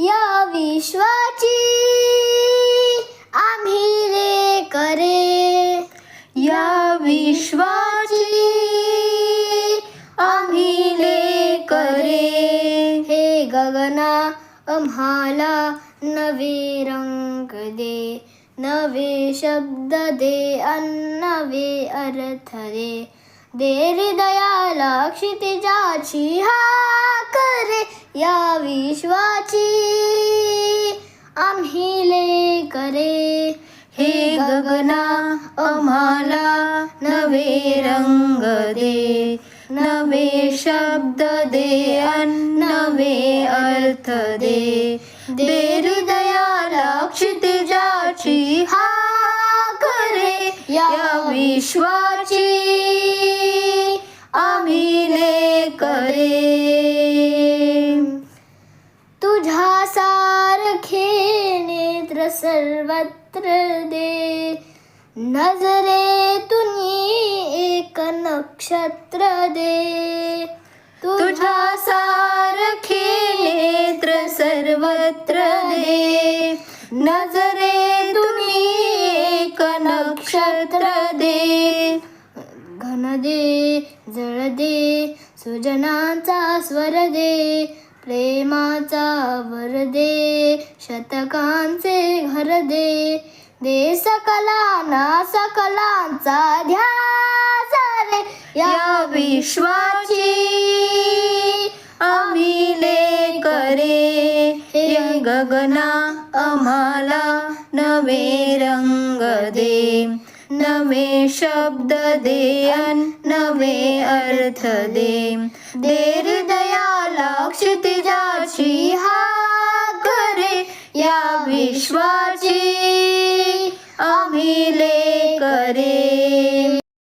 या विश्वाची आम्ही करे. या विश्वाची आम्ही ले करे. हे गगना आम्हाला नवे रंग दे. नवे शब्द दे अन्नवे अर्थ दे. हृदयाला क्षितिजाची हा या विश्वाची आम्ही लेकरे. हे गगना आम्हाला नवे रंग दे. नवे शब्द दे नवे अर्थ दे. दे हृदयाला क्षितिजाची हा करे. या विश्वाची आम्ही लेकरे. करे तुझ्या सारखे नेत्र सर्वत्र दे. नजरेतून एक नक्षत्र दे. तुझ्या सारखे नेत्र सर्वत्र दे. नजरे तुम्ही एक नक्षत्र दे. घन दे जळ दे सुजनाचा स्वर दे. प्रेमाचा वर दे शतकांचे घर दे. दे सकलाना सकलांचा ध्यास रे. या विश्वाची आम्ही ले करे हे गगना आम्हाला नवे रंग दे. नवे शब्द दे नवे अर्थ दे दया लक्ष क्षितिजाची हा करे या विश्वाची आम्ही ले करे.